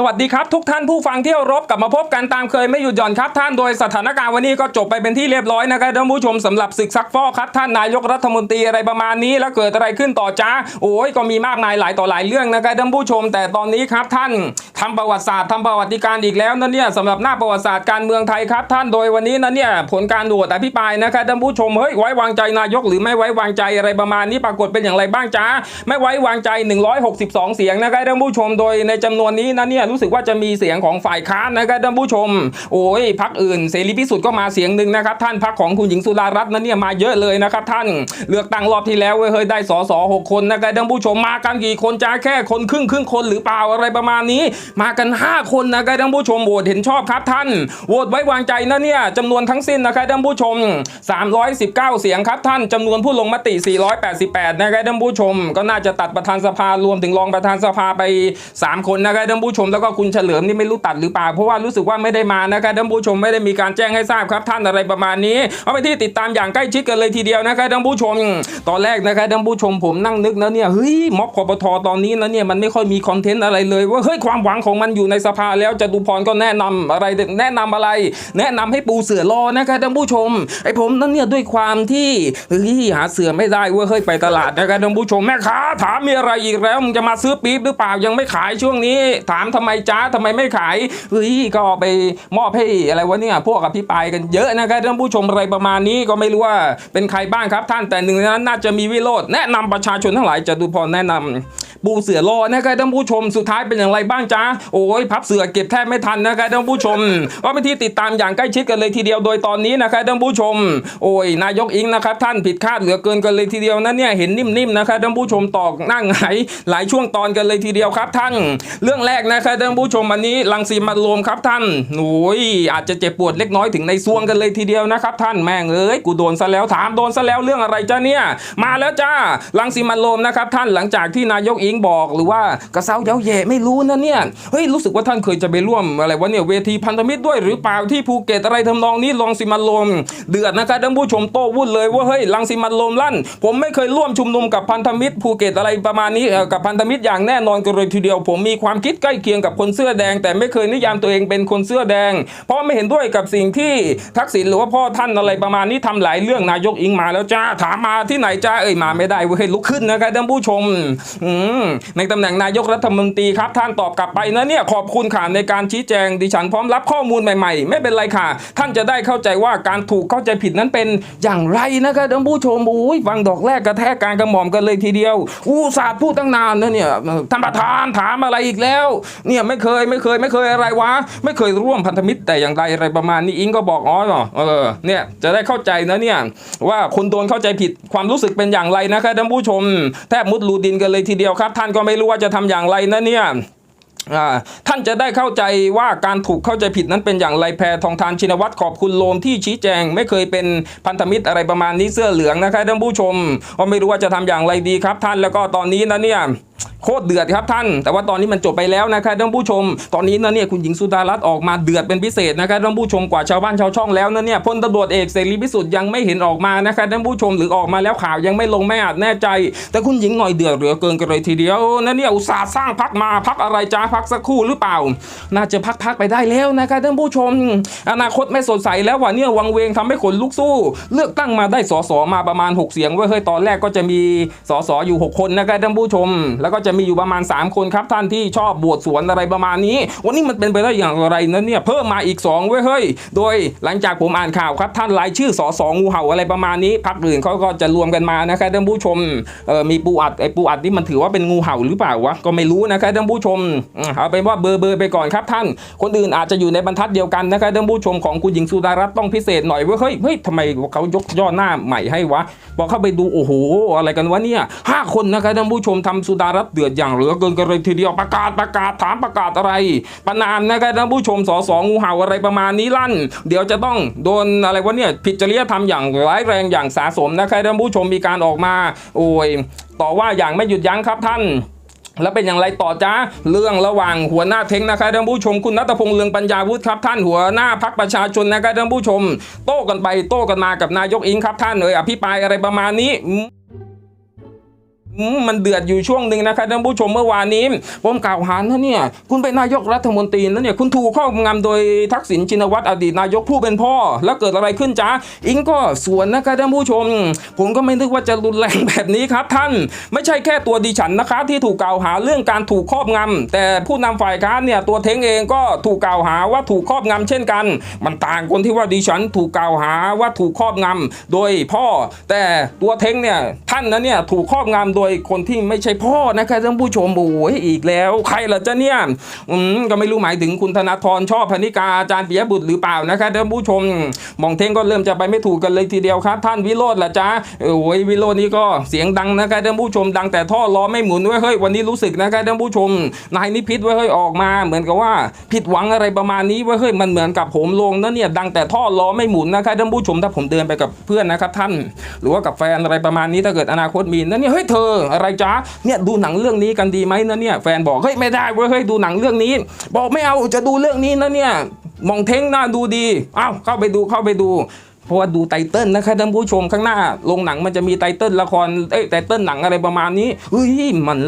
สวัสดีครับ ทุกท่านผู้ฟังที่เารพกลับมาพบกันตามเคยไม่หยุดหย่อนครับท่านโดยสถานการณ์วันนี้ก็จบไปเป็นที่เรียบร้อยนะครับท่านผู้ชมสำหรับศึกซักฟอกครับท่านนายกรัฐมนตรีอะไรประมาณนี้ แล้วเกิดอะไรขึ้นต่อจ้าโอ้ยก็มีมากมายหลายต่อหลายเรื่องนะครับท่านผู้ชม แต่ตอนนี้ครับท่านทำประวัติศาสตร์ทำประวัติการอีกแล้วนั่นเนี่ยสำหรับหน้าประวัติศาสตร์การเมืองไทยครับ ท่านโดยวันนี้นั่นเนี่ยผลการโหวตอภิปรายนะครับท่านผู้ชมเฮ้ยไว้วางใจนายกหรือไม่ไว้วางใจอะไรประมาณนี้ปรากฏเป็นอย่างไรบ้างจ้าไม่ไว้วางใจ 162 เสียงนะครับท่านผู้ชมโดยในจำนวนนี้นั่นเนี่ยรู้สึกว่าจะมีเสียงของฝ่ายค้านนะครับท่านผู้ชม โอ้ยพักอื่นเสรีพิสุทธิ์ก็มาเสียงหนึ่งนะครับท่านพักของคุณหญิงสุดารัตน์นั่นเนี่ยมาเยอะเลยนะครับท่านเลือกตั้งรอบที่แล้วเว้ยเฮ้ยได้สสหกคนนะครับท่านผู้ชมมากันกี่คนจ้าแค่คนครึ่งครึ่งคนหรือเปล่าอะไรประมาณนี้ มากัน 5 คนนะครับท่านผู้ชมโหวตเห็นชอบครับท่านโหวตไว้วางใจนะเนี่ยจำนวนทั้งสิ้นนะครับท่านผู้ชม 319 เสียงครับท่านจำนวนผู้ลงมติ 488 นะครับท่านผู้ชม ก็น่าจะตัดประธานสภารวมถึงรองประธานสภาไป 3 คนนะครับท่านผู้ชมแล้วก็คุณเฉลิมนี่ไม่รู้ตัดหรือเปล่าเพราะว่ารู้สึกว่าไม่ได้มานะครับท่านผู้ชมไม่ได้มีการแจ้งให้ทราบครับท่านอะไรประมาณนี้ เอาไปที่ติดตามอย่างใกล้ชิดกันเลยทีเดียวนะครับท่านผู้ชม ตอนแรกนะครับท่านผู้ชมผมนั่งนึกนะเนี่ยเฮ้ยม็อบคอปทอตอนนี้นะเนี่ยมันไม่ค่อยมีคอนเทนต์อะไรเลยว่าเฮ้ยความหวังของมันอยู่ในสภาแล้วจตุพรก็แนะนำอะไรแนะนำอะไร แนะนำให้ปูเสือรอนะครับท่านผู้ชมไอ้ผมนั่นเนี่ยด้วยความที่เฮ้ยหาเสือไม่ได้เว้ยเฮ้ยไปตลาดนะครับท่านผู้ชมแม่ค้าถามมีอะไรอีกแล้วมึงจะมาซื้อปี๊บหรือเปล่ายังไม่ขายช่วงนี้ถามทำไมจ้าทำไมไม่ขายเฮ้ยก็ไปมอบให้อะไรวะเนี่ยพวกอภิปรายกันเยอะนะครับท่านผู้ชมอะไรประมาณนี้ก็ไม่รู้ว่าเป็นใครบ้างครับท่านแต่หนึ่งในนั้นน่าจะมีวิโรจน์แนะนำประชาชนทั้งหลายจตุพรแนะนำปูเสือรอนะครับท่านผู้ชมสุดท้ายเป็นอย่างไรบ้างจ้าโอ้ยพับเสือเก็บแทบไม่ทันนะครับท่านผู้ชมก็เป็นที่ติดตามอย่างใกล้ชิดกันเลยทีเดียวโดยตอนนี้นะครับท่านผู้ชม โอ้ยนายกอิงนะครับท่านผิดคาดเหลือเกินกันเลยทีเดียวนะเนี่ยเห็นนิ่มๆนะครับท่านผู้ชมตอกนั่งไหหลายช่วงตอนกันเลยทีเดียวครับท่านเรื่องแรกนะครับท่านผู้ชมวันนี้ลังสีมารวมครับท่านโอ้ยอาจจะเจ็บปวดเล็กน้อยถึงในซวงกันเลยทีเดียวนะครับท่านแม่งเอ้ยกูโดนซะแล้วถามโดนซะแล้วเรื่องอะไรจ้าเนี่ย มาแล้วจ้าลังสีมารวมนะครับท่านหลังจากที่นายกอิงบอกหรือว่ากระเซ้าเย้าแย่ไม่รู้นะเนี่ยเฮ้ยรู้สึกว่าท่านเคยจะไปร่วมอะไรวะเนี่ยเวทีพันธมิตรด้วยหรือเปล่าที่ภูเก็ตอะไรทำนองนี้ลังสีมารวมเดือดนะครับท่านผู้ชมโต้วุ่นเลยว่าเฮ้ยลังสีมารวมลั่น ผมไม่เคยร่วมชุมนุมกับพันธมิตรภูเก็ตอะไรประมาณนี้กับพันธมิตรอย่างแน่นอนกันเลยทีเดียว ผมมีความคิดใกล้เคียงกับคนเสื้อแดง แต่ไม่เคยนิยามตัวเองเป็นคนเสื้อแดง เพราะไม่เห็นด้วยกับสิ่งที่ทักษิณหรือว่าพ่อท่านอะไรประมาณนี้ทำหลายเรื่องนายกอิงมาแล้วจ้าถามมาที่ไหนจ้าเอ้ยมาไม่ได้เว้ยลุกขึ้นนะครับท่านผู้ชมอืมในตำแหน่งนายกรัฐมนตรีครับท่านตอบกลับไปนะเนี่ยขอบคุณค่ะในการชี้แจงดิฉันพร้อมรับข้อมูลใหม่ๆ ไม่เป็นไรค่ะ ท่านจะได้เข้าใจว่าการถูกเข้าใจผิดนั้นเป็นอย่างไรนะครับท่านผู้ชมอุ้ยฟังดอกแรกกระแทกการกระหม่อมกันเลยทีเดียวอู้ศาสตร์พูดตั้งนานนะเนี่ยท่านประธานถามอะไรอีกแล้วเนี่ยไม่เคยไม่เคยไม่เคยอะไรวะ ไม่เคยร่วมพันธมิตรแต่อย่างใดอะไรประมาณนี้อิงก็บอกอ๋อเออเนี่ยจะได้เข้าใจนะเนี่ยว่าคนโดนเข้าใจผิดความรู้สึกเป็นอย่างไรนะครับท่านผู้ชม แทบมุดรูดินกันเลยทีเดียวครับ ท่านก็ไม่รู้ว่าจะทำอย่างไรนะเนี่ยท่านจะได้เข้าใจว่าการถูกเข้าใจผิดนั้นเป็นอย่างไรแพรทองทานชินวัตรขอบคุณโลมที่ชี้แจง ไม่เคยเป็นพันธมิตรอะไรประมาณนี้เสื้อเหลืองนะครับท่านผู้ชมก็ไม่รู้ว่าจะทำอย่างไรดีครับท่านแล้วก็ตอนนี้นะเนี่ย โคตรเดือดครับท่าน แต่ว่าตอนนี้มันจบไปแล้วนะครับท่านผู้ชม ตอนนี้นะเนี่ยคุณหญิงสุดารัตน์ออกมาเดือดเป็นพิเศษนะครับท่านผู้ชมกว่าชาวบ้านชาวช่องแล้วนะเนี่ยพลตำรวจเอกเสรีพิสุทธิ์ยังไม่เห็นออกมานะครับท่านผู้ชมหรือออกมาแล้วข่าวยังไม่ลงไม่อาจแน่ใจ แต่คุณหญิงหน่อยเดือดเหลือเกินกันเลยทีเดียวนะเนี่ยอุตส่าห์สร้างพักมาพักอะไรจ้าพักสักครู่หรือเปล่า น่าจะพักพักๆไปได้แล้วนะครับท่านผู้ชม อนาคตไม่สดใสแล้วว่ะเนี่ยวังเวงทำให้ขนลุกสู้ เลือกตั้งมาได้สสมาประมาณ 6 เสียงเว้เฮ้ยตอนแรกก็จะมีสสอยู่ 6 คนนะครับท่านผู้ชมแล้วก็จะมีอยู่ประมาณ 3 คนครับท่านที่ชอบบวชสวนอะไรประมาณนี้ วันนี้มันเป็นไปได้อย่างไรนะเนี่ยเพิ่มมาอีก2เว้ยเฮ้ยโดยหลังจากผมอ่านข่าวครับท่านรายชื่อสสองูเห่าอะไรประมาณนี้พักอื่นเขาก็จะรวมกันมานะครับท่านผู้ชมเออมีปูอัดไอปูอัดนี่มันถือว่าเป็นงูเห่าหรือเปล่าวะก็ไม่รู้นะครับท่านผู้ชมเอาเป็นว่าเบอร์เบอร์ไปก่อนครับท่าน คนอื่นอาจจะอยู่ในบรรทัดเดียวกันนะครับท่านผู้ชมของคุณหญิงสุดารัตน์ต้องพิเศษหน่อยเว้ยเฮ้ยเฮ้ยทำไมเขายกย่อหน้าใหม่ให้วะพอเข้าไปดูโอ้โหอะไรกันวะเนี่ยห้าคนนะครับท่านผู้ชมทำสุดารัตน์เดือดอย่างเหลือเกินกันเลยทีเดียวประกาศประกาศถามประกาศอะไร ประนามนะครับท่านผู้ชมสสงูเห่าอะไรประมาณนี้ลั่น เดี๋ยวจะต้องโดนอะไรวะเนี่ยผิดจริยธรรมอย่างร้ายแรงอย่างสาสมนะครับท่านผู้ชมมีการออกมา โอ้ยต่อว่าอย่างไม่หยุดยั้งครับท่านแล้วเป็นอย่างไรต่อจ้าเรื่องระหว่างหัวหน้าเทงนะครับท่านผู้ชมคุณนัทพงษ์เลืองปัญญาวุฒิครับท่านหัวหน้าพักประชาชนนะครับท่านผู้ชม โต้กันไปโต้กันมากับนายกอิงครับท่านเอ่ยอภิปรายอะไรประมาณนี้ มันเดือดอยู่ช่วงหนึ่งนะครับท่านผู้ชมเมื่อวานนี้ ผมกล่าวหานะเนี่ยคุณเป็นนายกรัฐมนตรีนะเนี่ยคุณถูกครอบงำโดยทักษิณชินวัตรอดีตนายกผู้เป็นพ่อ แล้วเกิดอะไรขึ้นจ้าอิงก็สวนนะครับท่านผู้ชม ผมก็ไม่นึกว่าจะรุนแรงแบบนี้ครับ ท่านไม่ใช่แค่ตัวดิฉันนะคะที่ถูกกล่าวหาเรื่องการถูกครอบงำแต่ผู้นำฝ่ายค้านเนี่ยตัวเท้งเองก็ถูกกล่าวหาว่าถูกครอบงำเช่นกัน มันต่างคนที่ว่าดิฉันถูกกล่าวหาว่าถูกครอบงำโดยพ่อ แต่ตัวเท้งเนี่ยท่านนั้นเนี่ยถูกครอบงำโดยคนที่ไม่ใช่พ่อนะครับท่านผู้ชมโอ้ยอีกแล้ว ใครล่ะจ๊ะเนี่ยอืมก็ไม่รู้หมายถึงคุณธนาธรชอบพนิกาอาจารย์ปิยบุตรหรือเปล่านะครับท่านผู้ชมมองเท้งก็เริ่มจะไปไม่ถูกกันเลยทีเดียวครับ ท่านวิโรธล่ะจ๊ะโอ้ยวิโรธนี่ก็เสียงดังนะครับท่านผู้ชมดังแต่ท่อล้อไม่หมุนเว้ยเฮ้ยวันนี้รู้สึกนะครับท่านผู้ชมนายนิพิษเว้ยเฮ้ยออกมา เหมือนกับว่าผิดหวังอะไรประมาณนี้เว้ยเฮ้ยมันเหมือนกับผมลงนะเนี่ยดังแต่ท่อล้อไม่หมุนนะครับท่านผู้ชมถ้าผมเดินไปกับเพื่อนนะครับท่าน หรือว่ากับแฟนอะไรประมาณนี้ถ้าเกิดอนาคตมีนั่นเนี่ยเฮ้ยเธออะไรจ้าเนี่ยดูหนังเรื่องนี้กันดีไหมนะเนี่ยแฟนบอกเฮ้ยไม่ได้เว้ยเฮ้ยดูหนังเรื่องนี้ บอกไม่เอาจะดูเรื่องนี้นะเนี่ยมองเท้งหน้าดูดีเอ้าเข้าไปดูเข้าไปดู เพราะว่าดูไตเติ้ลนะครับท่านผู้ชมข้างหน้าโรงหนังมันจะมีไตเติ้ลละครเอ้ไตเติ้ลหนังอะไรประมาณนี้เฮ้ยมัน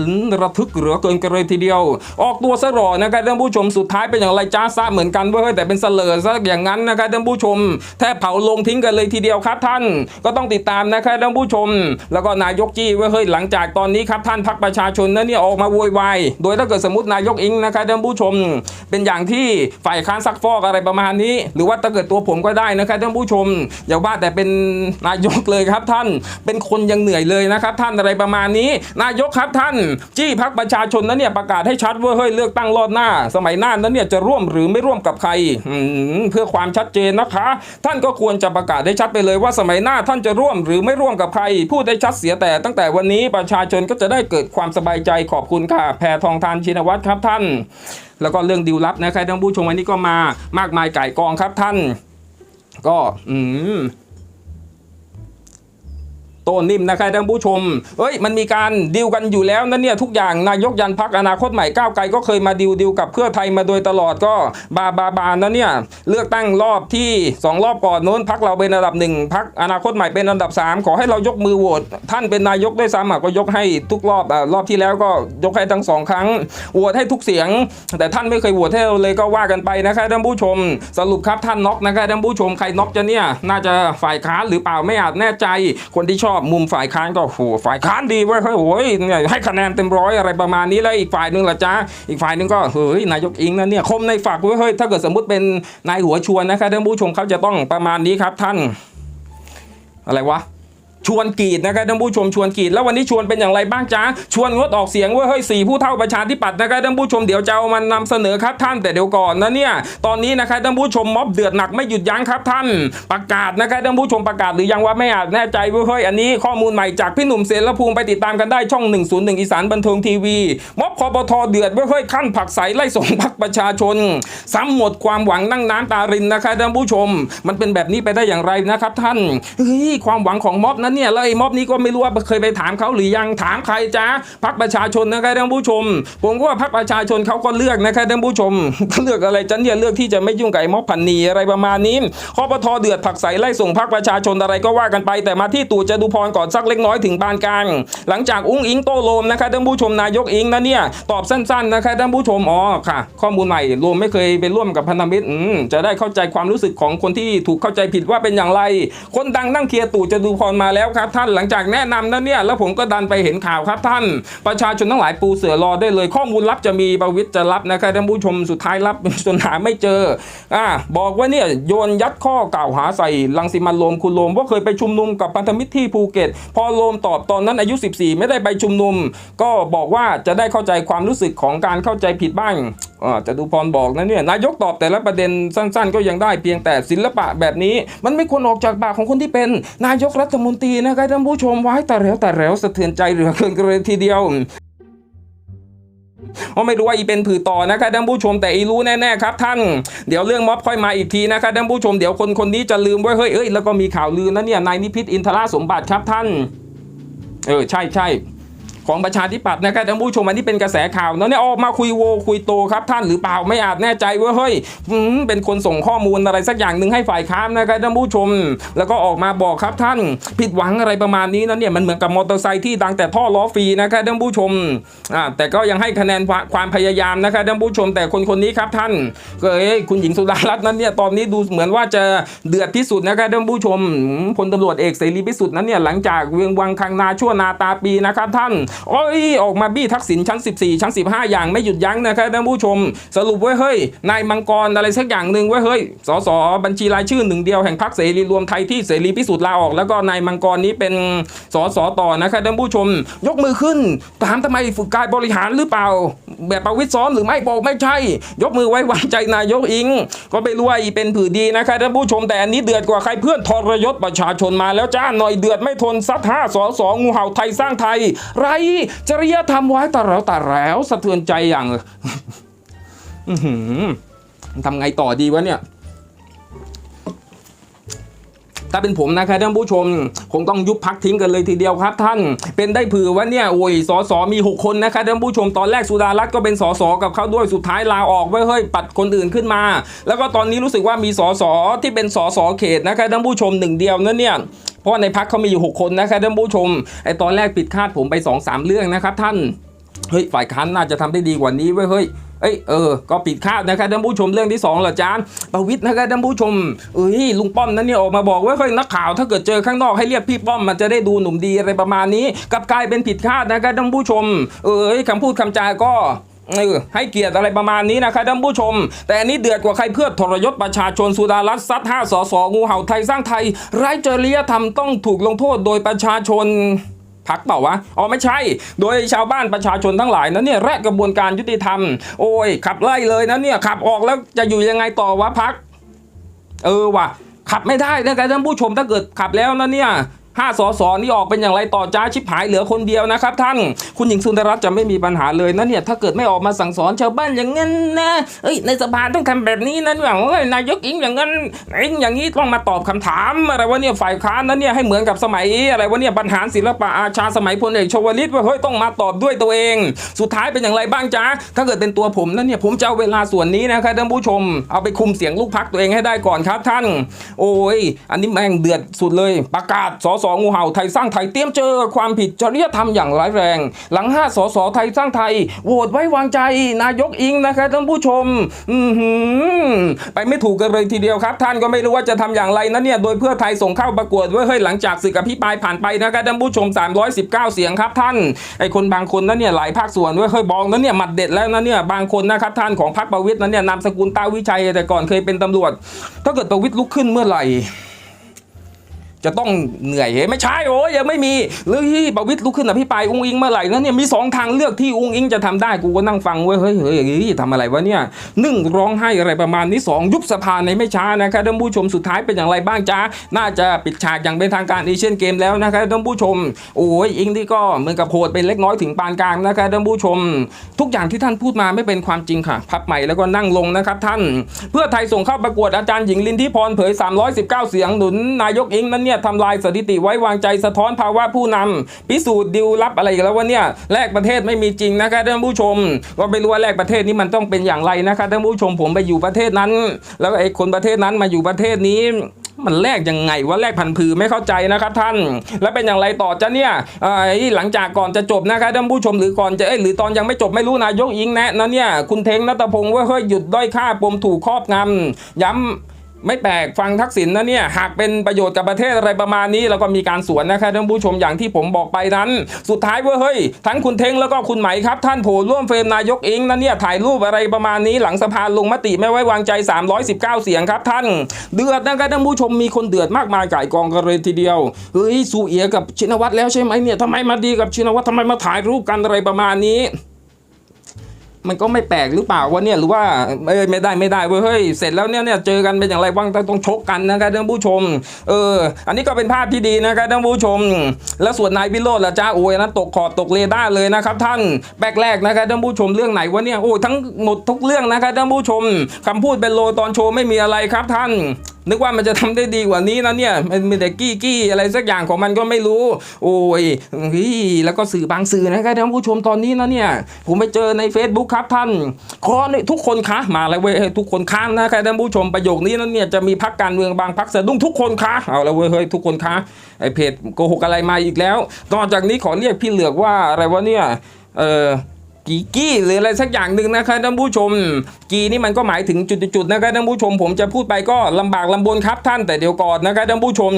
ระทึกเหลือเกินกันเลยทีเดียว ออกตัวซะหรอนะครับท่านผู้ชมสุดท้ายเป็นอย่างไรจ้าซ่าเหมือนกันเว้ยแต่เป็นเสลอซะอย่างนั้นนะครับท่านผู้ชม แทบเผาลงทิ้งกันเลยทีเดียวครับท่าน ก็ต้องติดตามนะครับท่านผู้ชม แล้วก็นายกจี้เว้ยเฮ้ยหลังจากตอนนี้ครับท่านพักประชาชนนั้นเนี่ยออกมาโวยวายโดยถ้าเกิดสมมตินายกอิงนะครับท่านผู้ชม เป็นอย่างที่ฝ่ายค้านซักฟอกอะไรประมาณนี้ หรือว่าถ้าเกิดตัวผมก็ได้นะครับท่านผู้ชมอย่าว่าแต่เป็นนายกเลยครับท่าน เป็นคนยังเหนื่อยเลยนะครับ ท่านอะไรประมาณนี้ นายกครับท่าน จี้พักประชาชนนั้นเนี่ยประกาศให้ชัดว่าเฮ้ยเลือกตั้งรอบหน้า สมัยหน้านั้นเนี่ยจะร่วมหรือไม่ร่วมกับใครเพื่อความชัดเจนนะคะ ท่านก็ควรจะประกาศให้ชัดไปเลยว่าสมัยหน้าท่านจะร่วมหรือไม่ร่วมกับใคร พูดได้ชัดเสียแต่ตั้งแต่วันนี้ประชาชนก็จะได้เกิดความสบายใจขอบคุณค่ะแพทองทานชินวัตรครับท่าน แล้วก็เรื่องดิวลับนะครับท่านผู้ชมวันนี้ก็มามากมายไก่กองครับท่าน ก็อืม ต้นิ่มนะครับท่านผู้ชมเอ้ยมันมีการดิวกันอยู่แล้วนะเนี่ยทุกอย่างนายกยันพักอนาคตใหม่ก้าวไกลก็เคยมาดิวดิวกับเพื่อไทยมาโดยตลอดก็บาบาบานะเนี่ยเลือกตั้งรอบที่ 2 รอบก่อนโน้นพักเราเป็นอันดับหนึ่งพักอนาคตใหม่เป็นอันดับ 3 ขอให้เรายกมือโหวตท่านเป็นนายกด้วยซ้ำก็ยกให้ทุกรอบอะรอบที่แล้วก็ยกให้ทั้งสองครั้งโหวตให้ทุกเสียง แต่ท่านไม่เคยโหวตให้เราเลยก็ว่ากันไปนะครับท่านผู้ชม สรุปครับท่านน็อกนะครับท่านผู้ชมใครน็อกจะเนี่ยน่าจะฝ่ายค้านหรือเปล่าไม่อาจแน่ใจคนที่ชอบมุมฝ่ายค้านก็โหฝ่ายค้านดีเว้ยเฮ้ยโอ้ยเนี่ยให้คะแนนเต็มร้อยอะไรประมาณนี้แล้วอีกฝ่ายหนึ่งละจ้าอีกฝ่ายหนึ่งก็เฮ้ยนายกอิงนะเนี่ยคมในฝักเว้ยเฮ้ยถ้าเกิดสมมติเป็นนายหัวชวนนะครับท่านผู้ชมเขาจะต้องประมาณนี้ครับท่าน อะไรวะ วนกีดนะครับท่านผู้ชมชวนกีดแล้ววันนี้ชวนเป็นอย่างไรบ้างจ๊ะชวนงดออกเสียงว่าเฮ้ยสี่ผู้เท่าประชาธิปัตย์นะครับท่านผู้ชมเดี๋ยวจะเอามันนำเสนอครับท่านแต่เดี๋ยวก่อนนะเนี่ยตอนนี้นะครับท่านผู้ชมม็อบเดือดหนักไม่หยุดยั้งครับท่าน ประกาศนะครับท่านผู้ชมประกาศหรือยังว่าไม่อาจแน่ใจว่าเฮ้ยอันนี้ข้อมูลใหม่จากพี่หนุ่มเสรภูมิไปติดตามกันได้ช่อง 101 อีสานบันเทิงทีวีม็อบคอปทเดือดว่าเฮ้ยขั้นผักใสไล่ส่งพักประชาชน ซ้ำหมดความหวังนั่งน้ำตารินนะครับท่านผู้ชม มันเป็นแบบนี้ไปได้อย่างไรนะครับท่านเฮ้ยความหวังของม็อบนั้นเนี่ยแล้วไอ้ม็อบนี้ก็ไม่รู้ว่าเคยไปถามเขาหรือยังถามใครจ้าพักประชาชนนะครับท่านผู้ชม ผมก็ว่าพักประชาชนเขาก็เลือกนะครับท่านผู้ชมเลือกอะไรจันเนี่ยเลือกที่จะไม่ยุ่งกับไอ้ม็อบพันนีอะไรประมาณนี้คอปทเดือดผักใสไล่ส่งพักประชาชนอะไรก็ว่ากันไป แต่มาที่ตู่จตุพรก่อนสักเล็กน้อยถึงปานกลางหลังจากอุ้งอิงโตโลมนะครับท่านผู้ชมนายกอิงนะเนี่ยตอบสั้นๆนะครับท่านผู้ชมอ๋อค่ะ ข้อมูลใหม่โลมไม่เคยไปร่วมกับพันธมิตรจะได้เข้าใจความรู้สึกของคนที่ถูกเข้าใจผิดว่าเป็นอย่างไร คนดังนั่งเคลียร์ตู่จตุพรมาแล้วแล้วครับท่านหลังจากแนะนำนะเนี่ยแล้วผมก็ดันไปเห็นข่าวครับท่าน ประชาชนทั้งหลายปูเสือรอได้เลย ข้อมูลลับจะมีประวิตรจะรับนะครับท่านผู้ชมสุดท้ายรับจนหาไม่เจออ่าบอกว่าเนี่ยโยนยัดข้อกล่าวหาใส่ลังสิมันโลมคุณโลมว่าเคยไปชุมนุมกับพันธมิตรที่ภูเก็ต พอโลมตอบตอนนั้นอายุ 14 ไม่ได้ไปชุมนุม ก็บอกว่าจะได้เข้าใจความรู้สึกของการเข้าใจผิดบ้าง จตุพรบอกนะเนี่ยนายกตอบแต่ละประเด็นสั้น ๆ ก็ยังได้เพียงแต่ศิลปะแบบนี้ มันไม่ควรออกจากปากของคนที่เป็น นายกรัฐมนตรีนะครับท่านผู้ชมไว้แต่แล้วแต่แล้วสะเทือนใจเหลือเกินเลยทีเดียวเพราะไม่รู้ว่าอีเป็นผือต่อนะครับท่านผู้ชมแต่อีรู้แน่ๆครับท่านเดี๋ยวเรื่องม็อบค่อยมาอีกทีนะครับท่านผู้ชมเดี๋ยวคนคนนี้จะลืมไว้เฮ้ยเอ้ยแล้วก็มีข่าวลือนะเนี่ยนายนิพิษอินทราสมบัติครับท่าน เออใช่ใช่ ของประชาธิปัตย์นะครับท่านผู้ชมอันนี้เป็นกระแสข่าวเนาะเนี่ยออกมาคุยโวคุยโตครับท่านหรือเปล่าไม่อาจแน่ใจว่าเฮ้ยเป็นคนส่งข้อมูลอะไรสักอย่างหนึ่งให้ฝ่ายค้านนะครับท่านผู้ชม แล้วก็ออกมาบอกครับท่านผิดหวังอะไรประมาณนี้นะเนี่ยมันเหมือนกับมอเตอร์ไซค์ที่ดังแต่ท่อล้อฟรีนะครับท่านผู้ชมอ่าแต่ก็ยังให้คะแนนความพยายามนะครับท่านผู้ชมแต่คนคนนี้ครับท่านก็เอ้ยคุณหญิงสุดารัตน์นั้นเนี่ยตอนนี้ดูเหมือนว่าจะเดือดที่สุดนะครับท่านผู้ชมพลตำรวจเอกเสรีพิสุทธิ์นั้นเนี่ยหลังจากเวียงวังคังนาชั่วนาตาปีนะครับท่านโอ้ยออกมาบี้ทักษิณชั้น 14 ชั้น 15 อย่างไม่หยุดยั้งนะครับท่านผู้ชม สรุปไว้เฮ้ยนายมังกรอะไรสักอย่างหนึ่งไว้เฮ้ยสสบัญชีรายชื่อหนึ่งเดียวแห่งพรรคเสรีรวมไทยที่เสรีพิสุทธิ์ลาออก แล้วก็นายมังกรนี้เป็นสสต่อนะครับท่านผู้ชม ยกมือขึ้นถามทำไมฝึกกายบริหารหรือเปล่า แบบประวิตรซ้อมหรือไม่บอกไม่ใช่ ยกมือไว้วางใจนายกอิง ก็ไม่รู้ว่าอีเป็นผือดีนะครับท่านผู้ชมแต่อันนี้เดือดกว่าใครเพื่อนทรยศประชาชนมาแล้วจ้าหน่อยเดือดไม่ทนซัดห้าสอสองูเห่าไทยสร้างไทย ไรจริยธรรมไว้แต่แล้วแต่แล้วสะเทือนใจอย่างอือหือทำไงต่อดีวะเนี่ย ถ้าเป็นผมนะครับท่านผู้ชม คงต้องยุบพักทิ้งกันเลยทีเดียวครับ ท่านเป็นได้เผื่อว่าเนี่ยโอ้ยสสมี 6 คนนะครับท่านผู้ชมตอนแรกสุดารัตน์ก็เป็นสสกับเขาด้วยสุดท้ายลาออกไว้เฮ้ยปัดคนอื่นขึ้นมา แล้วก็ตอนนี้รู้สึกว่ามีสสที่เป็นสสเขตนะครับท่านผู้ชมหนึ่งเดียวนั่นเนี่ยเพราะในพักเขามีอยู่ 6 คนนะครับท่านผู้ชมไอตอนแรกปิดคาดผมไป2อสามเรื่องนะครับท่านเฮ้ยฝ่ายค้านน่าจะทำได้ดีกว่านี้เว้ยเฮ้ย เอ้ยเออก็ปิดคาดนะครับท่านผู้ชมเรื่องที่สองเหรอจานประวิทย์นะครับท่านผู้ชมเอ้ยลุงป้อมนั้นเนี่ยออกมาบอกว่าเฮ้ยนักข่าว ถ้าเกิดเจอข้างนอกให้เรียกพี่ป้อมมันจะได้ดูหนุ่มดีอะไรประมาณนี้กับกลายเป็นผิดคาดนะครับท่านผู้ชม เอ้ยคำพูดคำจาก็เออให้เกียรติอะไรประมาณนี้นะครับท่านผู้ชม แต่อันนี้เดือดกว่าใครเพื่อทรยศประชาชนสุดารัตน์ซัดห้าสอสองูเห่าไทยสร้างไทยไร้จริยธรรมต้องถูกลงโทษโดยประชาชน พักเปล่าวะอ๋อไม่ใช่ โดยชาวบ้านประชาชนทั้งหลายนั้นเนี่ยแรกกระบวนการยุติธรรม โอ้ยขับไล่เลยนะเนี่ยขับออกแล้วจะอยู่ยังไงต่อวะพัก เออว่ะขับไม่ได้นะครับท่านผู้ชมถ้าเกิดขับแล้วนะเนี่ย ห้าสอสอนี่ออกเป็นอย่างไรต่อจ้าชิบหายเหลือคนเดียวนะครับท่าน คุณหญิงสุนทรรัตน์จะไม่มีปัญหาเลยนะเนี่ยถ้าเกิดไม่ออกมาสั่งสอนชาวบ้านอย่างนั้นนะเอ้ยในสภาต้องทำแบบนี้นะอย่างเอ้ยนายกอิงอย่างนั้นอิงอย่างนี้ต้องมาตอบคำถามอะไรวะเนี่ยฝ่ายค้านนั้นเนี่ยให้เหมือนกับสมัยอะไรวะเนี่ยบรรหารศิลปะอาชาสมัยพลเอกชวลิตว่าเฮ้ยต้องมาตอบด้วยตัวเอง สุดท้ายเป็นอย่างไรบ้างจ้าถ้าเกิดเป็นตัวผมนั้นเนี่ยผมจะเอาเวลาส่วนนี้นะครับท่านผู้ชม เอาไปคุมเสียงลูกพักตัวเองให้ได้ก่อนครับท่าน โอ้ยอันนี้แม่งเดือดสุดเลยประกาศสสงูเห่าไทยสร้างไทยเตรียมเจอความผิดจริยธรรมอย่างร้ายแรง หลังห้าสสไทยสร้างไทยโหวตไว้วางใจ นายกอิงนะครับท่านผู้ชม อืไปไม่ถูกกันเลยทีเดียวครับ ท่านก็ไม่รู้ว่าจะทำอย่างไรนะเนี่ยโดยเพื่อไทยส่งเข้าประกวดไว้เฮ้ยหลังจากศึกอภิปรายผ่านไปนะครับท่านผู้ชม 319 เสียงครับท่านไอคนบางคนนั้นเนี่ยหลายภาคส่วนไว้เฮ้ยบอกนั้นเนี่ยหมัดเด็ดแล้วนะเนี่ยบางคนนะครับท่านของพรรคประวิตยนั้นเนี่ยนามสกุลตาวิชัยแต่ก่อนเคยเป็นตำรวจ ถ้าเกิดประวิตยลุกขึ้นเมื่อไหร่ จะต้องเหนื่อยเฮ้ยไม่ใช่โอ้ยยังไม่มีหรือที่ประวิตรลุกขึ้นอภิปรายอุ้งอิงเมื่อไหร่นั้นเนี่ยมีสองทางเลือกที่อุ้งอิงจะทำได้กูก็นั่งฟังเว้ยเฮ้ยเฮ้ยเฮ้ยทำอะไรวะเนี่ยหนึ่งร้องไห้อะไรประมาณนี้สองยุบสภาในไม่ช้านะครับท่านผู้ชมสุดท้ายเป็นอย่างไรบ้างจ้าน่าจะปิดฉากอย่างเป็นทางการเอเชียนเกมแล้วนะครับท่านผู้ชม โอ้ยอิงที่ก็เหมือนกับโหดเป็นเล็กน้อยถึงปานกลางนะครับท่านผู้ชม ทุกอย่างที่ท่านพูดมาไม่เป็นความจริงค่ะ พับใหม่แล้วก็นั่งลงนะครับท่าน เพื่อไทยส่งเข้าประกวดอาจารย์หญิงลินทิพรเผย 319 เสียงหนุนนายกอิงนั้นเนี่ยทำลายสถิติไว้วางใจสะท้อนภาวะผู้นำพิสูจน์ดิวลับอะไรอีกแล้ววะเนี่ยแลกประเทศไม่มีจริงนะครับท่านผู้ชม ก็ไม่รู้ว่าแลกประเทศนี้มันต้องเป็นอย่างไรนะครับท่านผู้ชมผมไปอยู่ประเทศนั้น แล้วไอ้คนประเทศนั้นมาอยู่ประเทศนี้มันแลกยังไงว่าแลกพันผือไม่เข้าใจนะครับท่าน แล้วเป็นอย่างไรต่อจะเนี่ยเอ่อหลังจากก่อนจะจบนะครับท่านผู้ชมหรือก่อนจะเอ้หรือตอนยังไม่จบไม่รู้นายกอิงแนะนะเนี่ยคุณเทงนัตพงศ์ว่าเฮ้ยหยุดด้อยค่าปมถูกครอบงำย้ำ ไม่แปลกฟังทักษิณนะเนี่ยหากเป็นประโยชน์กับประเทศอะไรประมาณนี้ แล้วก็มีการสวนนะครับท่านผู้ชมอย่างที่ผมบอกไปนั้น สุดท้ายเว่าเฮ้ยทั้งคุณเทงแล้วก็คุณไหมครับ ท่านโผล่ร่วมเฟรมนายกเองนะเนี่ยถ่ายรูปอะไรประมาณนี้ หลังสภาลงมติไม่ไว้วางใจ 319 เสียงครับท่าน เดือดนะครับท่านผู้ชมมีคนเดือดมากมายก่ายกองกันเลยทีเดียวเฮ้ยสูเอียกับชินวัตรแล้วใช่ไหมเนี่ยทำไมมาดีกับชินวัตรทำไมมาถ่ายรูปกันอะไรประมาณนี้ มันก็ไม่แปลกหรือเปล่าวะเนี่ยหรือว่าเอ้ยไม่ได้ไม่ได้เว้ยเฮ้ยเสร็จแล้วเนี่ยเนี่ยเจอกันเป็นอย่างไรบ้างต้องชกกันนะครับท่านผู้ชม เออ อันนี้ก็เป็นภาพที่ดีนะครับท่านผู้ชม แล้วส่วนนายวิโรจน์ล่ะจ้าโอ้ยนะตกขอบตกเรดาร์เลยนะครับ ท่านแบกแรกนะครับท่านผู้ชมเรื่องไหนวะเนี่ยโอ้ยทั้งหมดทุกเรื่องนะครับท่านผู้ชมคำพูดเป็นโลตอนโชว์ไม่มีอะไรครับท่านนึกว่ามันจะทำได้ดีกว่านี้นะเนี่ย มันมีแต่กี้กี้อะไรสักอย่างของมันก็ไม่รู้ โอ้ยเฮ้ยแล้วก็สื่อบางสื่อนะครับท่านผู้ชมตอนนี้นะเนี่ย ผมไปเจอใน Facebook ครับท่านขอนทุกคนคะมาแล้วเว้ยทุกคนค้านนะครับท่านผู้ชมประโยคนี้นั้นเนี่ยจะมีพักการเมืองบางพักสะดุ้งทุกคนคะเอาแล้วเว้ยเฮ้ยทุกคนคะไอเพจโกหกอะไรมาอีกแล้ว ต่อจากนี้ขอเรียกพี่เหลือกว่าอะไรวะเนี่ยเออ กีกี้หรืออะไรสักอย่างหนึ่งนะครับท่านผู้ชม กีนี่มันก็หมายถึงจุดๆนะครับท่านผู้ชม ผมจะพูดไปก็ลำบากลำบนครับท่านแต่เดี๋ยวก่อนนะครับท่านผู้ชม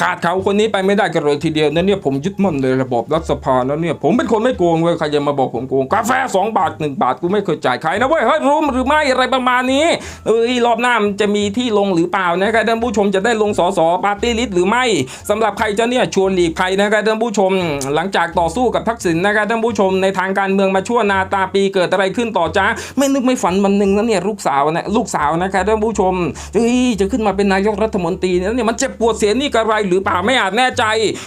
ขาดเขาคนนี้ไปไม่ได้กันเลยทีเดียวนั่นเนี่ยผมยึดมั่นในระบบรัฐสภาแล้วเนี่ยผมเป็นคนไม่โกงเว้ยใครจะมาบอกผมโกงกาแฟ 2 บาท 1 บาทกูไม่เคยจ่ายใครนะเว้ยเฮ้ยรู้หรือไม่อะไรประมาณนี้เอ้ยรอบหน้ามันจะมีที่ลงหรือเปล่านะครับท่านผู้ชมจะได้ลงสสปาร์ตี้ลิสต์หรือไม่สำหรับใครจะเนี่ยชวนหลีกภัยนะครับท่านผู้ชม หลังจากต่อสู้กับทักษิณนะครับท่านผู้ชมในทางการเมืองมาชั่วนาตาปีเกิดอะไรขึ้นต่อจ้าไม่นึกไม่ฝันวันหนึ่งนะเนี่ยลูกสาวนะลูกสาวนะครับท่านผู้ชมเฮ้ยจะขึ้นมาเป็นนายกรัฐมนตรีเนี่ยเนี่ยมันเจ็บปวดเสียนี่กระไรหรือเปล่าไม่อาจแน่ใจ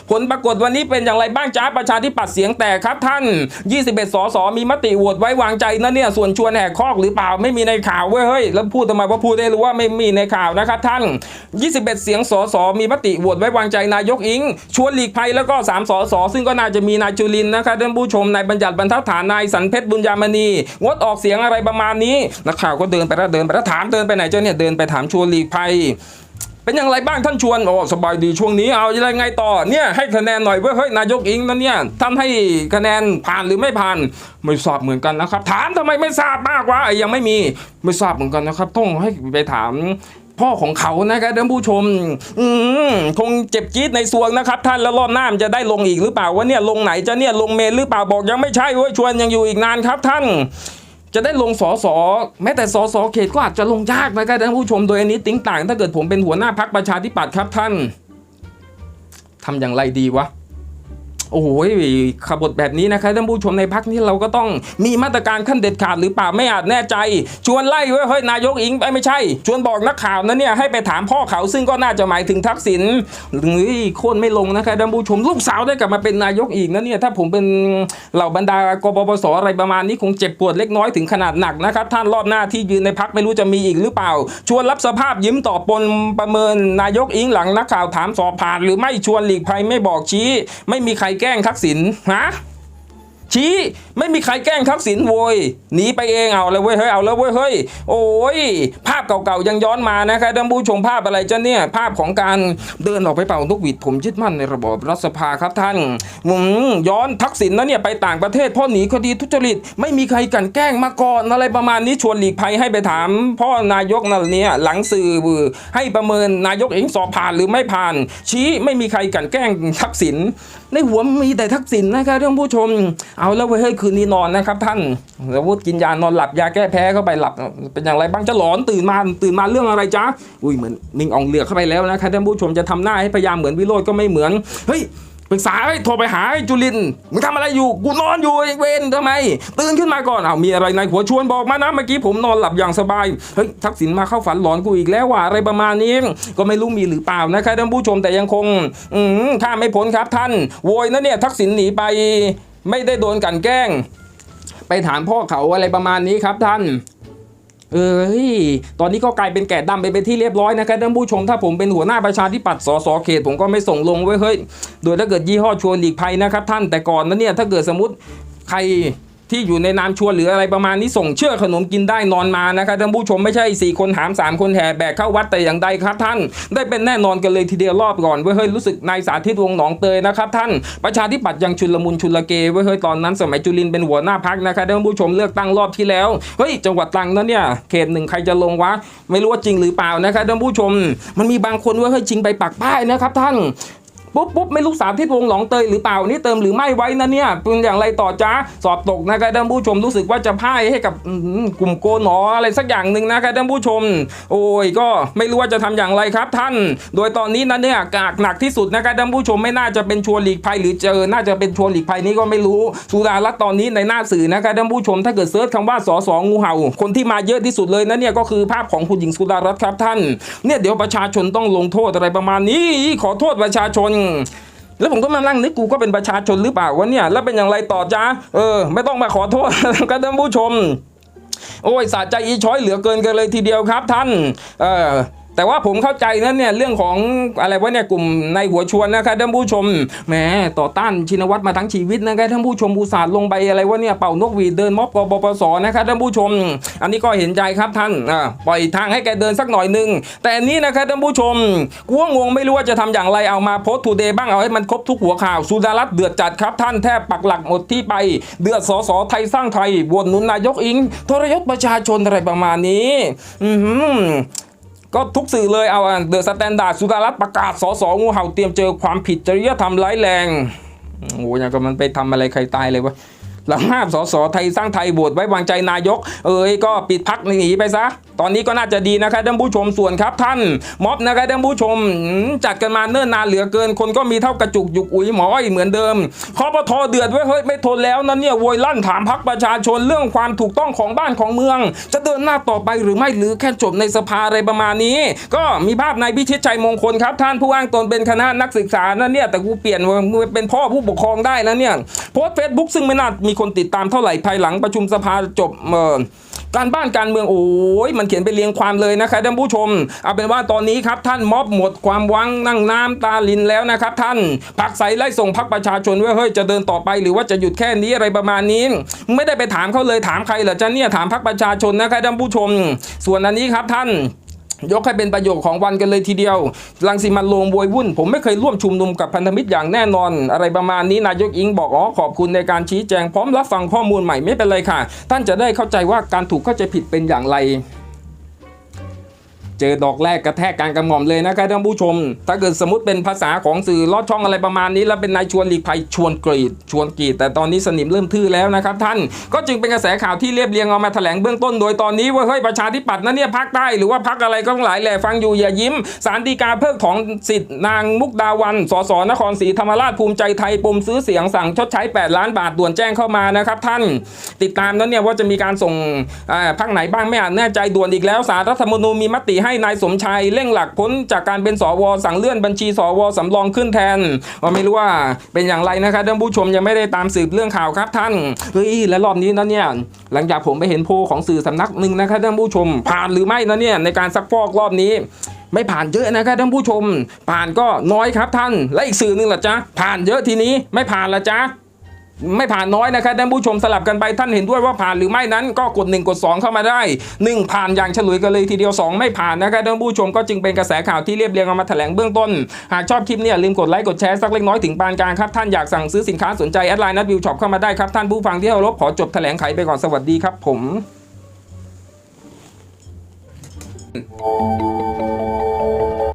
ผลปรากฏวันนี้เป็นอย่างไรบ้างจ้าประชาธิปัตย์เสียงแตกครับท่าน 21 สสมีมติโหวตไว้วางใจนะเนี่ยส่วนชวนแหกคอกหรือเปล่าไม่มีในข่าวเว้ยเฮ้ยแล้วพูดทำไมว่าพูดได้รู้ว่าไม่มีในข่าวนะครับท่าน 21 เสียงสสมีมติโหวตไว้วางใจนายกอิง ชวนหลีกภัยแล้วก็3สสซึ่งก็น่าจะมีนายจุลินนะครับท่านผู้ชมนายบัญญัติบรรทัดฐานนายสันเพชรบุญญามณีงดออกเสียงอะไรประมาณนี้นักข่าวก็เดินไปแล้วเดินไปแล้วถามเดินไปไหนเจ้าเนี่ยเดินไปถามชวนหลีกภัยเป็นอย่างไรบ้างท่านชวนโอ้สบายดีช่วงนี้เอาอยังไงต่อเนี่ยให้คะแนนหน่อยเว้ยเฮ้ยนายกอิงนั่นเนี่ยท่านให้คะแนนผ่านหรือไม่ผ่านไม่ทราบเหมือนกันนะครับ ถามทำไมไม่ทราบมากวะไอยังไม่มีไม่ทราบเหมือนกันนะครับต้องให้ไปถาม พ่อของเขานะครับท่านผู้ชม อืมคงเจ็บจี๊ดในสวงนะครับ ท่านแล้วรอบหน้ามันจะได้ลงอีกหรือเปล่าว่าเนี่ยลงไหนจะเนี่ยลงเมนหรือเปล่าบอกยังไม่ใช่เว้ยชวนยังอยู่อีกนานครับท่านจะได้ลงสอสอแม้แต่สอสอเขตก็อาจจะลงยากนะครับท่านผู้ชมโดยอันนี้ติ้งต่าง ถ้าเกิดผมเป็นหัวหน้าพักประชาธิปัตย์ครับท่านทำอย่างไรดีวะ โอ้โหขบฏแบบนี้นะครับท่านผู้ชมในพักนี้เราก็ต้องมีมาตรการขั้นเด็ดขาดหรือเปล่าไม่อาจแน่ใจ ชวนไล่เว้เฮ้ยนายกอิงไปไม่ใช่ ชวนบอกนักข่าวนะเนี่ยให้ไปถามพ่อเขาซึ่งก็น่าจะหมายถึงทักษิณหรือโค่นไม่ลงนะครับท่านผู้ชมลูกสาวได้กลับมาเป็นนายกอีกนะเนี่ยถ้าผมเป็นเหล่าบรรดากปปสอะไรประมาณนี้คงเจ็บปวดเล็กน้อยถึงขนาดหนักนะครับท่านรอบหน้าที่ยืนในพักไม่รู้จะมีอีกหรือเปล่า ชวนรับสภาพยิ้มตอบปนประเมินนายกอิงหลังนักข่าวถามสอบผ่าน หรือไม่ชวนหลีกภัยไม่บอกชี้ ไม่มีใครแกล้งทักษิณฮะ ชี้ไม่มีใครแกล้งทักษิณโวยหนีไปเองเอาเลยเว้ยเฮ้ยเอาแล้วเว้ยเฮ้ยโอ้ยภาพเก่าๆยังย้อนมานะครับท่านผู้ชมภาพอะไรจ้ะเนี่ยภาพของการเดินออกไปเป่านกหวีดผมยึดมั่นในระบอบรัฐสภาครับท่านย้อนทักษิณนะเนี่ยไปต่างประเทศพ่อหนีคดีทุจริต ไม่มีใครกันแกล้งมาก่อนอะไรประมาณนี้ชวนหลีกภัยให้ไปถาม พ่อนายกนั่นเนี่ยหลังสื่อให้ประเมินนายกเองสอบผ่านหรือไม่ผ่าน ชี้ไม่มีใครกันแกล้งทักษิณในหัวมีแต่ทักษิณนะครับท่านผู้ชมเอาแล้วเว้ยเฮ้ยคืนนี้นอนนะครับ ท่านแล้วพูดกินยานอนหลับยาแก้แพ้เข้าไปหลับเป็นอย่างไรบ้างจะหลอนตื่นมาตื่นมาเรื่องอะไรจ๊ะอุ้ยเหมือนมิงอองเลือกเข้าไปแล้วนะครับท่านผู้ชมจะทำหน้าให้พยายามเหมือนวิโรจน์ก็ไม่เหมือนเฮ้ยปรึกษาเฮ้ยโทรไปหาจุลินมึงทำอะไรอยู่ กูนอนอยู่ไอ้เวนทำไม ตื่นขึ้นมาก่อนเอามีอะไรในหัวชวนบอกมานะเมื่อกี้ผมนอนหลับอย่างสบาย เฮ้ย ทักษิณมาเข้าฝันหลอนกูอีกแล้วว่าอะไรประมาณนี้ ก็ไม่รู้มีหรือเปล่านะครับท่านผู้ชมแต่ยังคง อืมข้าไม่พ้นครับท่าน โวยนะเนี่ยทักษิณหนีไป ไม่ได้โดนกันแกล้ง ไปถามพ่อเขาอะไรประมาณนี้ครับท่านเอ้ย ตอนนี้ก็กลายเป็นแกะดำไปเป็นที่เรียบร้อยนะครับท่านผู้ชม ถ้าผมเป็นหัวหน้าประชาธิปัตย์สสเขต ผมก็ไม่ส่งลงไว้เฮ้ย โดยถ้าเกิดยี่ห้อชวนหลีกภัยนะครับท่านแต่ก่อนนั้นเนี่ยถ้าเกิดสมมติใคร ที่อยู่ในนามชวนหรืออะไรประมาณนี้ส่งเชื่อขนมกินได้นอนมานะครับท่านผู้ชมไม่ใช่สี่คนหามสามคนแห่แบกเข้าวัดแต่อย่างใดครับท่าน ได้เป็นแน่นอนกันเลยทีเดียวรอบก่อนเว้ยเฮ้ยรู้สึกนายสาธิตวงหนองเตยนะครับท่านประชาธิปัตย์ยังชุลมุนชุลเกเว้ยเฮ้ยตอนนั้นสมัยจุลินเป็นหัวหน้าพักนะครับท่านผู้ชมเลือกตั้งรอบที่แล้วเฮ้ยจังหวัดตรังนั้นเนี่ยเขตหนึ่งใครจะลงวะไม่รู้ว่าจริงหรือเปล่านะครับท่านผู้ชม มันมีบางคนเว้ยเฮ้ยจริงไปปักป้ายนะครับท่าน ปุ๊บปุ๊บไม่รู้สาธิตวงหลองเตยหรือเปล่านี่เติมหรือไม่ไว้นะเนี่ยเป็นอย่างไรต่อจ้าสอบตกนะครับท่านผู้ชมรู้สึกว่าจะพ่ายให้กับกลุ่มโกนหนออะไรสักอย่างหนึ่งนะครับท่านผู้ชม โอ้ยก็ไม่รู้ว่าจะทำอย่างไรครับท่าน โดยตอนนี้นะเนี่ยกากหนักที่สุดนะครับท่านผู้ชมไม่น่าจะเป็นชวนหลีกภัยหรือเจอน่าจะเป็นชวนหลีกภัยนี้ก็ไม่รู้สุดารัตตอนนี้ในหน้าสื่อนะครับท่านผู้ชม ถ้าเกิดเซิร์ชคำว่าสอสองูเห่า คนที่มาเยอะที่สุดเลยนะเนี่ยก็คือภาพของคุณหญิงสุดารัตครับท่านเนี่ยเดี๋ยวประชาชนต้องลงโทษอะไรประมาณนี้ ขอโทษประชาชนแล้วผมก็มานั่งนึกกูก็เป็นประชาชนหรือเปล่าวะเนี่ยแล้วเป็นอย่างไรต่อจ้าเออ ไม่ต้องมาขอโทษกันท่านผู้ชม โอ้ยสะใจอีช้อยเหลือเกินกันเลยทีเดียวครับท่าน เออ แต่ว่าผมเข้าใจนะเนี่ยเรื่องของอะไรวะเนี่ยกลุ่มในหัวชวนนะครับท่านผู้ชมแหมต่อต้านชินวัตรมาทั้งชีวิตนะครับท่านผู้ชมอุตส่าห์ลงไปอะไรวะเนี่ยเป่านกหวีดเดินม็อบกบปสนะครับท่านผู้ชม อันนี้ก็เห็นใจครับท่านปล่อยทางให้แกเดินสักหน่อยหนึงแต่อันนี้นะครับท่านผู้ชมกูว่างงไม่รู้ว่าจะทำอย่างไรเอามาโพสทูเดย์บ้างเอาให้มันครบทุกหัวข่าวสุดารัตเดือดจัดครับท่านแทบปักหลักหมดที่ไป เดือดสอสอไทยสร้างไทยบวนนุนนายกอิงทรยศประชาชนอะไรประมาณนี้ อื ก็ทุกสื่อเลยเอาเดอะสแตนดาร์ดสุดารัตน์ประกาศสสงูเห่าเตรียมเจอความผิดจริยธรรมร้ายแรงโอ้โหอย่างก็มันไปทำอะไรใครตายเลยวะหลังห้ามสสไทยสร้างไทยโหวตไว้วางใจนายก เอ้ยก็ปิดพักหนีไปซะ ตอนนี้ก็น่าจะดีนะครับท่านผู้ชมส่วนครับท่านม็อบนะครับท่านผู้ชมจัดกันมาเนิ่นนานเหลือเกิน คนก็มีเท่ากระจุกยุกอุ๋ยหมอยเหมือนเดิมคอปทเดือดไว้เฮ้ยไม่ทนแล้วนะเนี่ยโวยลั่นถามพักประชาชนเรื่องความถูกต้องของบ้านของเมือง จะเดินหน้าต่อไปหรือไม่หรือแค่จบในสภาอะไรประมาณนี้ ก็มีภาพนายพิชิตชัยมงคลครับ ท่านผู้อ้างตนเป็นคณะนักศึกษานะเนี่ยแต่กูเปลี่ยนว่าเป็นพ่อผู้ปกครองได้นะเนี่ยโพสเฟซบุ๊กซึ่งไม่น่ามีคนติดตามเท่าไหร่ภายหลังประชุมสภาจบเออ การบ้านการเมืองโอ้ยมันเขียนไปเรียงความเลยนะครับท่านผู้ชม เอาเป็นว่าตอนนี้ครับท่านม็อบหมดความหวังนั่งน้ำตาลินแล้วนะครับท่านพักใสไล่ส่งพักประชาชนว่าเฮ้ยจะเดินต่อไปหรือว่าจะหยุดแค่นี้อะไรประมาณนี้ ไม่ได้ไปถามเขาเลยถามใครเหรอจ๊ะเนี่ยถามพักประชาชนนะครับท่านผู้ชม ส่วนอันนี้ครับท่าน ยกให้เป็นประโยชน์ของวันกันเลยทีเดียว ลังสิมันโลงบวยวุ่น ผมไม่เคยร่วมชุมนุมกับพันธมิตรอย่างแน่นอน อะไรประมาณนี้นายกอิงบอกอ๋อขอบคุณในการชี้แจงพร้อมรับฟังข้อมูลใหม่ไม่เป็นไรค่ะ ท่านจะได้เข้าใจว่าการถูกเข้าใจผิดเป็นอย่างไร เจอดอกแรกกระแทกการกระหม่อมเลยนะครับท่านผู้ชม ถ้าเกิดสมมติเป็นภาษาของสื่อลอดช่องอะไรประมาณนี้ แล้วเป็นนายชวนหลีกภัยชวนกรีด ชวนกรีด แต่ตอนนี้สนิมเริ่มทื่อแล้วนะครับท่านก็จึงเป็นกระแสข่าวที่เรียบเรียงเอามาแถลงเบื้องต้นโดยตอนนี้ว่าเฮ้ยประชาธิปัตย์นะเนี่ยพักใต้หรือว่าพักอะไรก็ทั้งหลายแหล่ฟังอยู่อย่ายิ้มสารดีกาเพิกถอนสิทธิ์นางมุกดาวันสสนครศรีธรรมราชภูมิใจไทยปมซื้อเสียงสั่งชดใช้ 8 ล้านบาทด่วนแจ้งเข้ามานะครับท่าน ติดตามนั้นเนี่ยว่าจะมีการส่งพักไหนบ้างไม่อาจแน่ใจด่วนอีกแล้วสารรัฐธรรมนูญมีมติให้นายสมชัยเร่งหลักพ้นจากการเป็นสวสั่งเลื่อนบัญชีสวสำรองขึ้นแทนว่าไม่รู้ว่าเป็นอย่างไรนะครับท่านผู้ชมยังไม่ได้ตามสืบเรื่องข่าวครับท่านเฮ้ยและรอบนี้นะเนี่ยหลังจากผมไปเห็นโพลของสื่อสำนักหนึ่งนะครับท่านผู้ชม ผ่านหรือไม่นะเนี่ยในการซักฟอกรอบนี้ไม่ผ่านเยอะนะครับท่านผู้ชม ผ่านก็น้อยครับท่าน และอีกสื่อหนึ่งล่ะจ๊ะผ่านเยอะทีนี้ไม่ผ่านละจ๊ะ ไม่ผ่านน้อยนะครับท่านผู้ชมสลับกันไปท่านเห็นด้วยว่าผ่านหรือไม่นั้นก็กด 1 กด 2 เข้ามาได้ 1 ผ่านอย่างเฉลุยกันเลยทีเดียว 2 ไม่ผ่านนะครับท่านผู้ชมก็จึงเป็นกระแสข่าวที่เรียบเรียงเอามาแถลงเบื้องต้น หากชอบคลิปเนี่ยลืมกดไลค์กดแชร์สักเล็กน้อยถึงปานกลางครับท่านอยากสั่งซื้อสินค้าสนใจแอดไลน์นัดวิวช็อปเข้ามาได้ครับท่านผู้ฟังที่เคารพขอจบแถลงไขไปก่อนสวัสดีครับผม